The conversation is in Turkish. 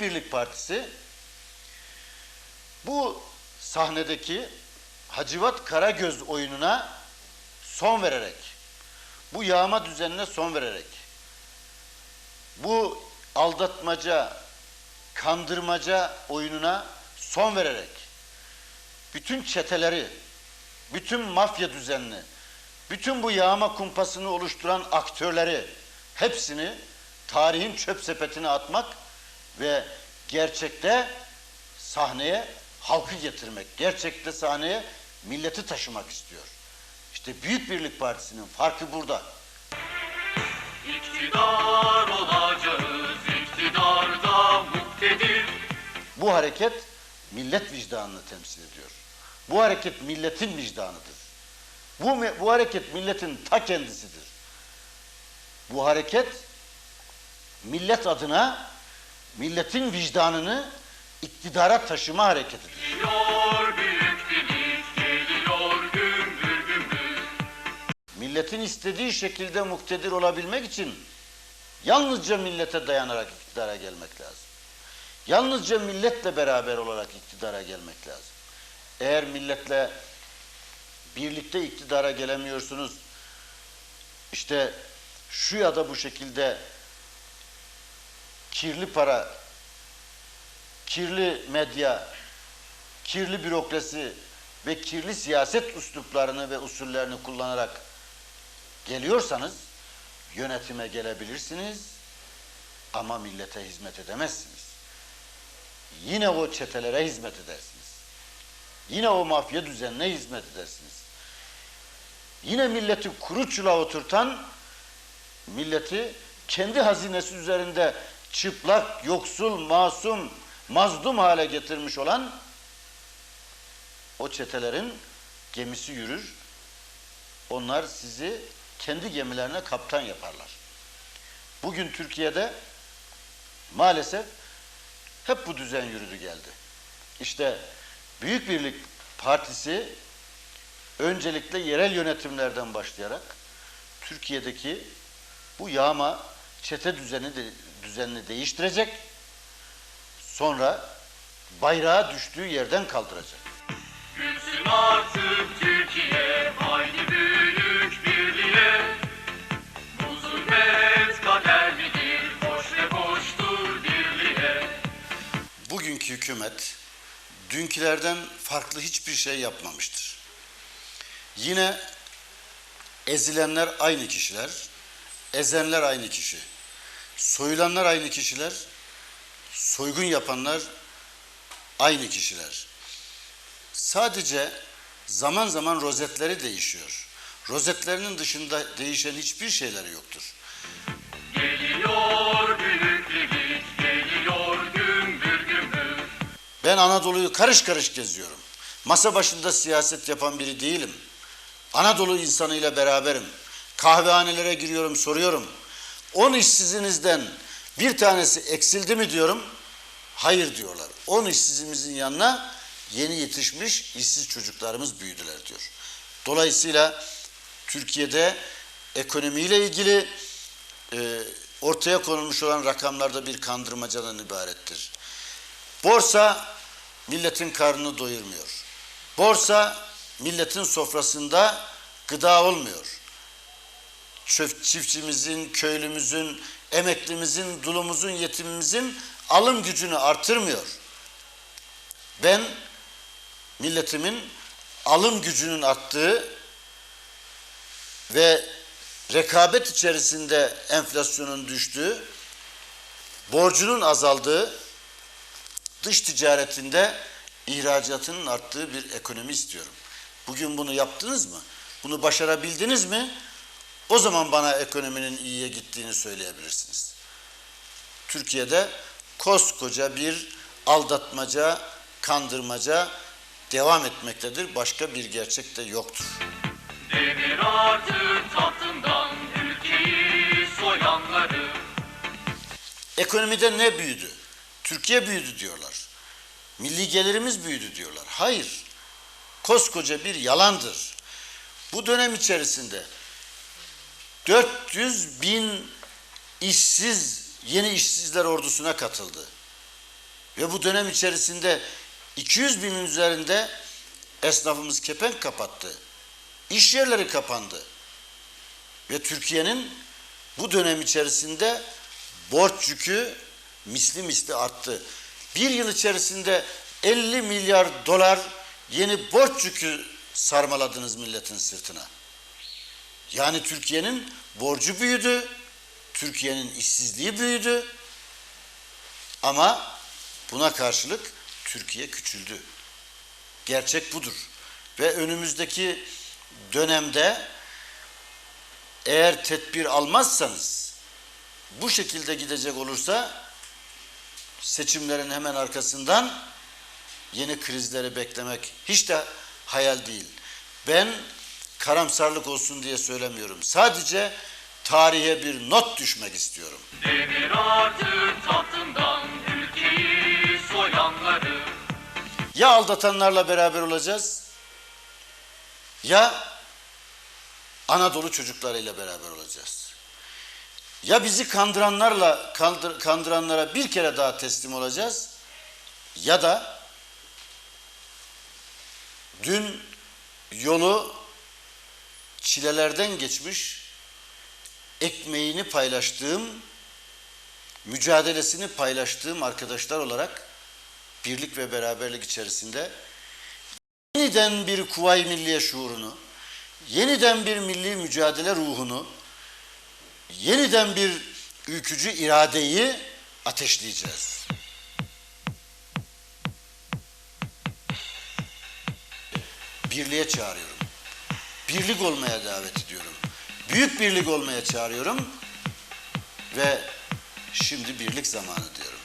Birlik Partisi bu sahnedeki Hacivat Karagöz oyununa son vererek, bu yağma düzenine son vererek, bu aldatmaca, kandırmaca oyununa son vererek, bütün çeteleri, bütün mafya düzenini, bütün bu yağma kumpasını oluşturan aktörleri hepsini tarihin çöp sepetine atmak ve gerçekte sahneye halkı getirmek, gerçekte sahneye milleti taşımak istiyor. İşte Büyük Birlik Partisi'nin farkı burada. İktidar olacağız iktidarda muktedir Bu hareket millet vicdanını temsil ediyor. Bu hareket milletin vicdanıdır. Bu, bu hareket milletin ta kendisidir. Bu hareket millet adına milletin vicdanını iktidara taşıma hareketidir. Geliyor geliyor gümbür gümbür Milletin istediği şekilde muktedir olabilmek için yalnızca millete dayanarak iktidara gelmek lazım. Yalnızca milletle beraber olarak iktidara gelmek lazım. Eğer milletle birlikte iktidara gelemiyorsunuz, işte şu ya da bu şekilde kirli para, kirli medya, kirli bürokrasi ve kirli siyaset üsluplarını ve usullerini kullanarak geliyorsanız yönetime gelebilirsiniz ama millete hizmet edemezsiniz. Yine o çetelere hizmet edersiniz. Yine o mafya düzenine hizmet edersiniz. Yine milleti kuru çula oturtan, milleti kendi hazinesi üzerinde çıplak, yoksul, masum, mazlum hale getirmiş olan o çetelerin gemisi yürür. Onlar sizi kendi gemilerine kaptan yaparlar. Bugün Türkiye'de maalesef hep bu düzen yürüdü geldi. İşte Büyük Birlik Partisi öncelikle yerel yönetimlerden başlayarak Türkiye'deki bu yağma çete düzeni de, düzenini değiştirecek. Sonra bayrağı düştüğü yerden kaldıracak. Gülsün artık Türkiye haydi büyük birliğe Bu zulmet kader midir koş ve koştur birliğe Bugünkü hükümet dünkülerden farklı hiçbir şey yapmamıştır. Yine ezilenler aynı kişiler, ezenler aynı kişi. Soyulanlar aynı kişiler, soygun yapanlar aynı kişiler. Sadece zaman zaman rozetleri değişiyor. Rozetlerinin dışında değişen hiçbir şeyleri yoktur. Geliyor büyük birlik geliyor gümbür gümbür Ben Anadolu'yu karış karış geziyorum. Masa başında siyaset yapan biri değilim. Anadolu insanıyla beraberim. Kahvehanelere giriyorum, soruyorum. 10 işsizinizden bir tanesi eksildi mi diyorum. Hayır diyorlar. 10 işsizimizin yanına yeni yetişmiş işsiz çocuklarımız büyüdüler diyor. Dolayısıyla Türkiye'de ekonomiyle ilgili e, ortaya konulmuş olan rakamlarda bir kandırmacadan ibarettir. Borsa milletin karnını doyurmuyor. Borsa milletin sofrasında gıda olmuyor. Çiftçimizin, köylümüzün, emeklimizin, dulumuzun, yetimimizin alım gücünü artırmıyor. Ben milletimin alım gücünün arttığı ve rekabet içerisinde enflasyonun düştüğü, borcunun azaldığı, dış ticaretinde ihracatının arttığı bir ekonomi istiyorum. Bugün bunu yaptınız mı? Bunu başarabildiniz mi? O zaman bana ekonominin iyiye gittiğini söyleyebilirsiniz. Türkiye'de koskoca bir aldatmaca, kandırmaca devam etmektedir. Başka bir gerçek de yoktur. Devir artık tahtından ülkeyi soyanları Ekonomide ne büyüdü? Türkiye büyüdü diyorlar. Milli gelirimiz büyüdü diyorlar. Hayır. Koskoca bir yalandır. Bu dönem içerisinde 400 bin işsiz, yeni işsizler ordusuna katıldı. Ve bu dönem içerisinde 200 binin üzerinde esnafımız kepenk kapattı. İş yerleri kapandı. Ve Türkiye'nin bu dönem içerisinde borç yükü misli misli arttı. Bir yıl içerisinde 50 milyar dolar yeni borç yükü sarmaladınız milletin sırtına. Yani Türkiye'nin borcu büyüdü, Türkiye'nin işsizliği büyüdü ama buna karşılık Türkiye küçüldü. Gerçek budur. Ve önümüzdeki dönemde eğer tedbir almazsanız bu şekilde gidecek olursa seçimlerin hemen arkasından yeni krizleri beklemek hiç de hayal değil. Ben karamsarlık olsun diye söylemiyorum. Sadece tarihe bir not düşmek istiyorum. Tahtından ülkeyi soyanları Ya aldatanlarla beraber olacağız ya Anadolu çocuklarıyla beraber olacağız. Ya bizi kandıranlarla kandır- kandıranlara bir kere daha teslim olacağız ya da dün yolu çilelerden geçmiş ekmeğini paylaştığım mücadelesini paylaştığım arkadaşlar olarak birlik ve beraberlik içerisinde yeniden bir kuvayi milliye şuurunu, yeniden bir milli mücadele ruhunu, yeniden bir ülkücü iradeyi ateşleyeceğiz. Birliğe çağırıyorum. Birlik olmaya davet ediyorum. Büyük birlik olmaya çağırıyorum ve şimdi birlik zamanı diyorum.